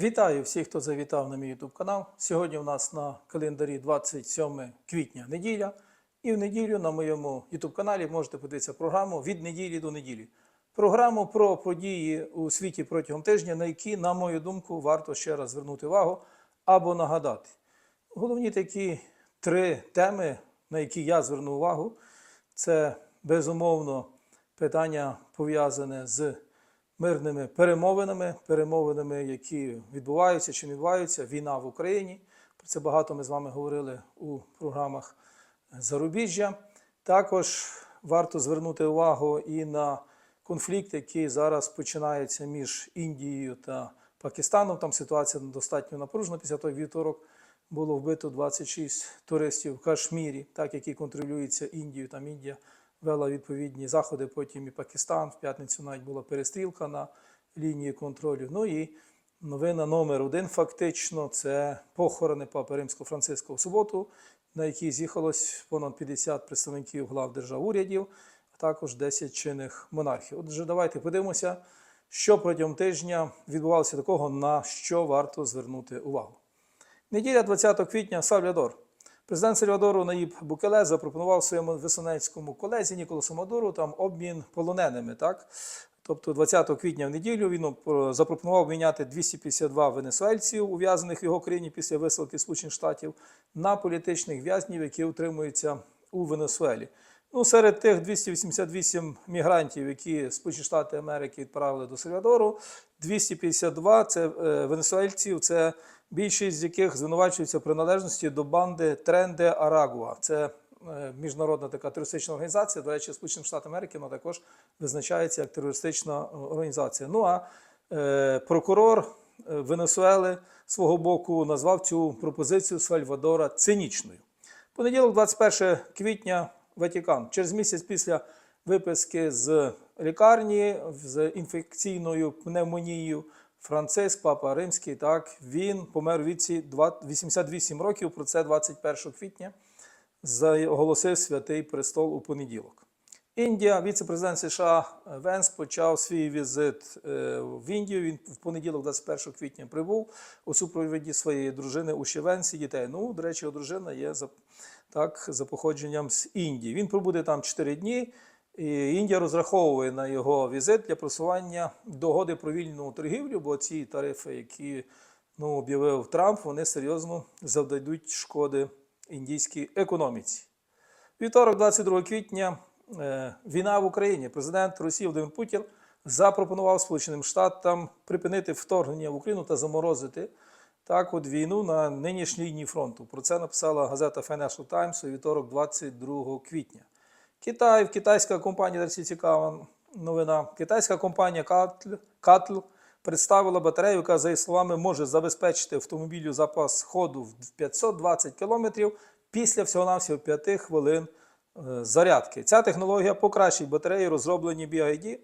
Вітаю всіх, хто завітав на мій YouTube канал. Сьогодні у нас на календарі 27 квітня неділя. І в неділю на моєму YouTube каналі можете подивитися програму від неділі до неділі. Програму про події у світі протягом тижня, на які, на мою думку, варто ще раз звернути увагу або нагадати. Головні такі три теми, на які я зверну увагу, це безумовно питання пов'язане з мирними перемовинами, перемовинами, які відбуваються чи не відбуваються, війна в Україні. Про це багато ми з вами говорили у програмах зарубіжжя. Також варто звернути увагу і на конфлікт, який зараз починається між Індією та Пакистаном. Там ситуація достатньо напружена. Після того вівторок було вбито 26 туристів в Кашмірі, так які контролюються Індією. Там Індія вела відповідні заходи. Потім і Пакистан. В п'ятницю навіть була перестрілка на лінії контролю. Ну і новина номер один фактично це похорони Папи Римського Франциска у суботу, на якій з'їхалось понад 50 представників глав держав урядів, а також 10 чинних монархів. Отже, давайте подивимося, що протягом тижня відбувалося такого, на що варто звернути увагу. Неділя 20 квітня Сальвадор. Президент Сальвадору Наїб Букеле запропонував своєму висонецькому колезі Ніколасу Мадуру там обмін полоненими. Так? Тобто 20 квітня в неділю він запропонував міняти 252 венесуельців, ув'язаних в його країні після висилки Сполучених Штатів, на політичних в'язнів, які утримуються у Венесуелі. Ну, серед тих 288 мігрантів, які Сполучені Штати Америки відправили до Сальвадору, 252 це е, венесуельців, це більшість з яких звинувачуються в приналежності до банди Тренде Арагуа. Це е, міжнародна така терористична організація. До речі, Сполучених Штатів Америки вона також визначається як терористична е, організація. Ну а прокурор Венесуели свого боку назвав цю пропозицію Сальвадора цинічною. Понеділок, 21 квітня, Ватікан. Через місяць після виписки з лікарні з інфекційною пневмонією. Франциск, папа римський, так він помер у віці 88 років. Про це 21 квітня оголосив святий престол у понеділок. Індія, віце-президент США Венс почав свій візит е, в Індію. Він в понеділок, 21 квітня, прибув у супровіді своєї дружини у Шевенсі дітей. Ну, до речі, його дружина є за, так, за походженням з Індії. Він пробуде там 4 дні. І Індія розраховує на його візит для просування догоди про вільну торгівлю, бо ці тарифи, які ну, об'явив Трамп, вони серйозно завдадуть шкоди індійській економіці. Вівторок, 22 квітня, е, війна в Україні. Президент Росії Володимир Путін запропонував Сполученим Штатам припинити вторгнення в Україну та заморозити так от війну на нинішній лінії фронту. Про це написала газета Financial Times у вівторок, 22 квітня. Китай, китайська компанія, досить цікава новина. Китайська компанія Катл представила батарею, яка, за її словами, може забезпечити автомобілю запас ходу в 520 км після всього-навсього 5 хвилин е, зарядки. Ця технологія покращить батареї, розроблені BID.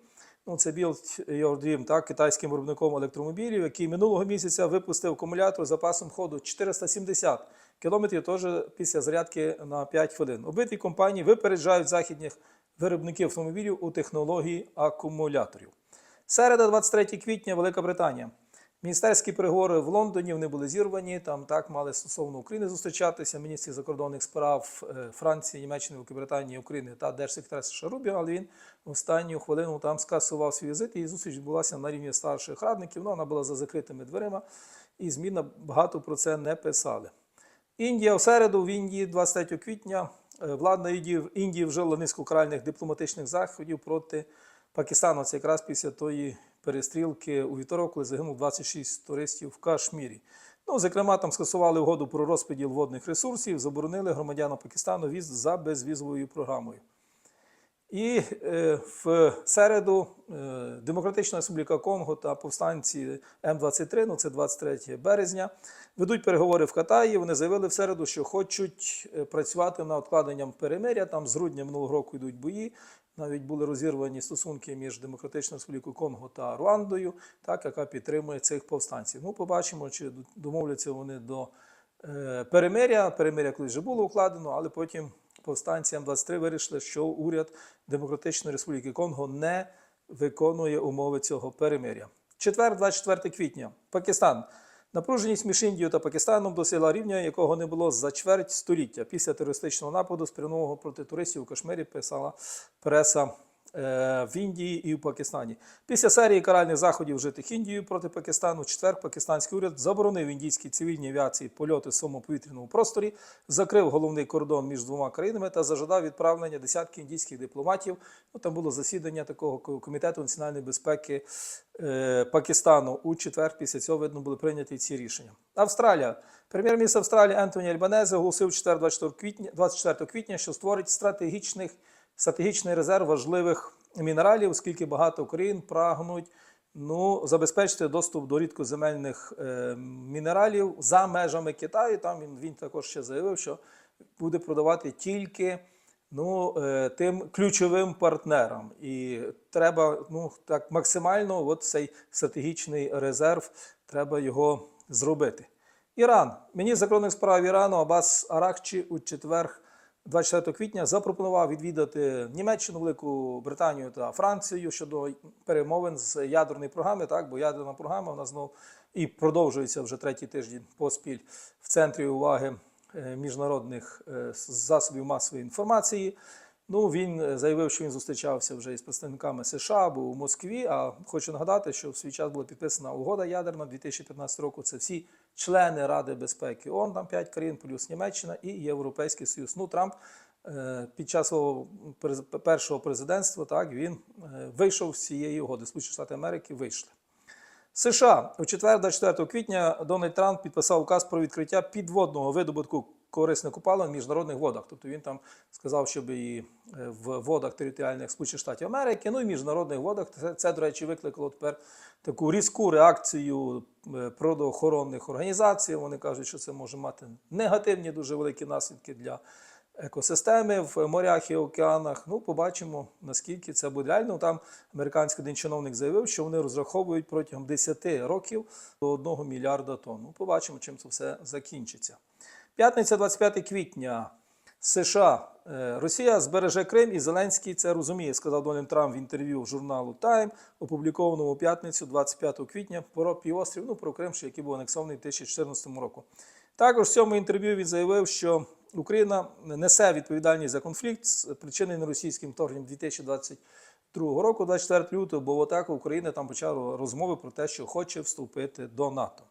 Ну, це Build Your Dream, так, китайським виробником електромобілів, який минулого місяця випустив акумулятор з запасом ходу 470 км, теж після зарядки на 5 хвилин. Обидві компанії випереджають західних виробників автомобілів у технології акумуляторів. Середа, 23 квітня, Велика Британія. Міністерські переговори в Лондоні вони були зірвані. Там так мали стосовно України зустрічатися. Міністри закордонних справ е, Франції, Німеччини, Великобританії, України та держсекретар США Рубіо, але він в останню хвилину там скасував свій візит. І зустріч відбулася на рівні старших радників. Ну, вона була за закритими дверима, і ЗМІ багато про це не писали. Індія в середу, в Індії, 23 квітня, е, влада Індії вжила низку каральних дипломатичних заходів проти Пакистану. Це якраз після тої перестрілки у вівторок, коли загинув 26 туристів в Кашмірі. Ну, зокрема, там скасували угоду про розподіл водних ресурсів, заборонили громадянам Пакистану віз за безвізовою програмою. І е, в середу Демократична Республіка Конго та повстанці М23, ну це 23 березня, ведуть переговори в Катаї. Вони заявили в середу, що хочуть е, працювати над откладенням перемиря. Там з грудня минулого року йдуть бої. Навіть були розірвані стосунки між Демократичною Республікою Конго та Руандою, так, яка підтримує цих повстанців. Ну, побачимо, чи домовляться вони до е, перемиря. Перемиря колись вже було укладено, але потім повстанці М23 вирішили, що уряд Демократичної Республіки Конго не виконує умови цього перемиря. Четвер, 24 квітня, Пакистан. Напруженість між Індією та Пакистаном досягла рівня, якого не було за чверть століття. Після терористичного нападу, спрямованого проти туристів у Кашмирі, писала преса в Індії і в Пакистані. Після серії каральних заходів, вжитих Індією проти Пакистану, в четвер пакистанський уряд заборонив індійській цивільній авіації польоти в своєму повітряному просторі, закрив головний кордон між двома країнами та зажадав відправлення десятки індійських дипломатів. Ну, там було засідання такого комітету національної безпеки е, Пакистану. У четвер після цього видно були прийняті ці рішення. Австралія. Прем'єр-міністр Австралії Ентоні Альбанезе оголосив 4 24 квітня, 24 квітня, що створить стратегічних, стратегічний резерв важливих мінералів, оскільки багато країн прагнуть ну, забезпечити доступ до рідкоземельних е, мінералів за межами Китаю. Там він, він також ще заявив, що буде продавати тільки ну, е, тим ключовим партнерам. І треба ну, так максимально от цей стратегічний резерв, треба його зробити. Іран. Міністр закордонних справ Ірану Абас Аракчі у четвер, 24 квітня, запропонував відвідати Німеччину, Велику Британію та Францію щодо перемовин з ядерної програми. Так, бо ядерна програма вона знову і продовжується вже третій тиждень поспіль в центрі уваги е, міжнародних е, засобів масової інформації. Ну, він е, заявив, що він зустрічався вже із представниками США, був у Москві. А хочу нагадати, що в свій час була підписана угода ядерна 2015 року. Це всі члени Ради безпеки ООН, там 5 країн, плюс Німеччина і Європейський Союз. Ну, Трамп е, під час свого першого президентства так він е, вийшов з цієї угоди. Сполучені Штати Америки вийшли. США у четвер, 24 квітня, Дональд Трамп підписав указ про відкриття підводного видобутку корисних копалин в міжнародних водах. Тобто він там сказав, щоб і е, в водах територіальних Сполучених Штатів Америки, ну і міжнародних водах. Це, це, до речі, викликало тепер таку різку реакцію е, природоохоронних організацій. Вони кажуть, що це може мати негативні, дуже великі наслідки для екосистеми в морях і океанах. Ну, побачимо, наскільки це буде реально. Там американський один чиновник заявив, що вони розраховують протягом 10 років до 1 мільярда тонн. Ну, побачимо, чим це все закінчиться. П'ятниця, 25 квітня. США. Е, Росія збереже Крим і Зеленський це розуміє, сказав Дональд Трамп в інтерв'ю журналу Time, опублікованому у п'ятницю, 25 квітня, про півострів, ну про Крим, що який був анексований в 2014 році. Також в цьому інтерв'ю він заявив, що Україна несе відповідальність за конфлікт, спричинений російським вторгненням 2022 року, 24 лютого, бо в отак Україна там почала розмови про те, що хоче вступити до НАТО.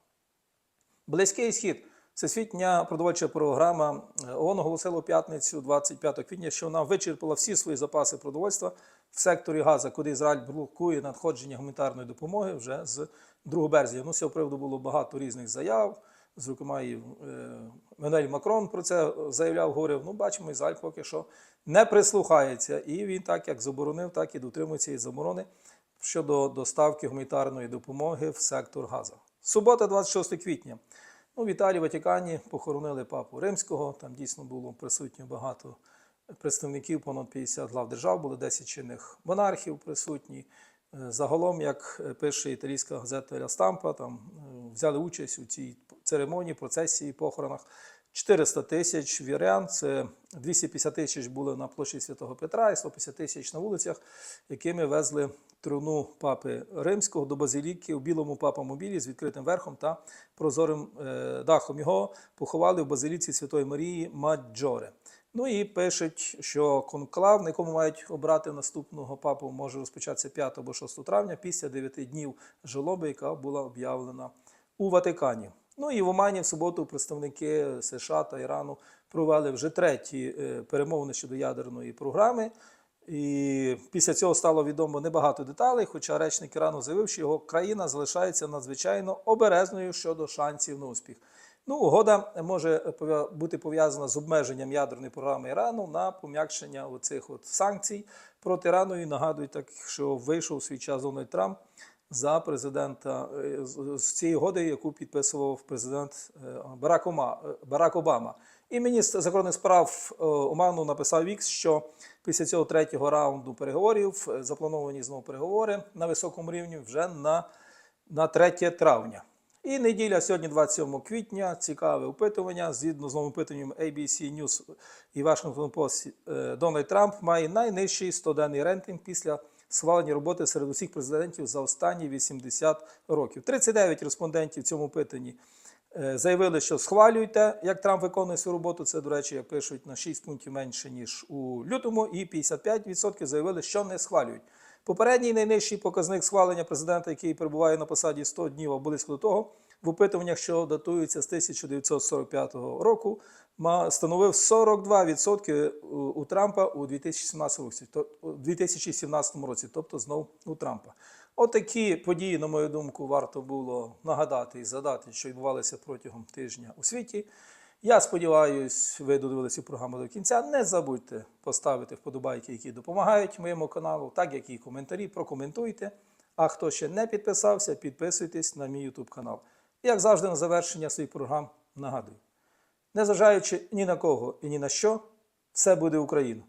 Близький схід. Всесвітня продовольча програма е, ООН оголосила у п'ятницю, 25 квітня, що вона вичерпала всі свої запаси продовольства в секторі Газа, куди Ізраїль блокує надходження гуманітарної допомоги вже з 2 березня. Ну, з цього приводу було багато різних заяв. Зокрема, і е, Менель Макрон про це заявляв, говорив. Ну, бачимо, Ізраїль поки що не прислухається. І він так як заборонив, так і дотримується цієї заборони щодо доставки гуманітарної допомоги в сектор Газа. Субота, 26 квітня. Ну, в Італії, Ватикані похоронили папу Римського. Там дійсно було присутньо багато представників, понад 50 глав держав, було 10 чинних монархів присутні. Е, Загалом, як е, пише італійська газета Ля Стампа, там е, взяли участь у цій церемонії, процесії, похоронах 400 тисяч вірян. Це 250 тисяч були на площі Святого Петра і 150 тисяч на вулицях, якими везли труну папи Римського до базиліки у білому папомобілі з відкритим верхом та прозорим е, дахом. Його поховали в базиліці Святої Марії Маджоре. Ну і пишуть, що конклав, на якому мають обрати наступного папу, може розпочатися 5 або 6 травня після 9 днів жалоби, яка була об'явлена у Ватикані. Ну і в Омані в суботу представники США та Ірану провели вже треті е, перемовини щодо ядерної програми. І після цього стало відомо небагато деталей, хоча речник Ірану заявив, що його країна залишається надзвичайно обережною щодо шансів на успіх. Ну, угода може бути пов'язана з обмеженням ядерної програми Ірану на пом'якшення оцих от санкцій проти Ірану. І нагадую, так що вийшов свій час Дональд Трамп за президента е, з- цієї угоди, яку підписував президент е, Барак, Ома, е, Барак Обама. І міністр закордонних справ Оману написав Вікс, що після цього третього раунду переговорів заплановані знову переговори на високому рівні вже на, на 3 травня. І неділя сьогодні, 27 квітня, цікаве опитування. Згідно з новим опитуванням ABC News і Washington Post, Дональд Трамп має найнижчий 100-денний рейтинг після схвалені роботи серед усіх президентів за останні 80 років. 39 респондентів в цьому питанні е, заявили, що схвалюєте, як Трамп виконує свою роботу. Це, до речі, як пишуть на 6 пунктів менше, ніж у лютому, і 55% заявили, що не схвалюють. Попередній найнижчий показник схвалення президента, який перебуває на посаді 100 днів або близько до того, в опитуваннях, що датуються з 1945 року, становив 42% у- Трампа у 2017 році, то- у 2017 році, тобто знов у Трампа. Отакі події, на мою думку, варто було нагадати і задати, що відбувалися протягом тижня у світі. Я сподіваюся, ви додивилися програму до кінця. Не забудьте поставити вподобайки, які допомагають моєму каналу, так як і коментарі, прокоментуйте. А хто ще не підписався, підписуйтесь на мій YouTube канал. Як завжди, на завершення своїх програм нагадую: незважаючи ні на кого і ні на що, все буде Україна.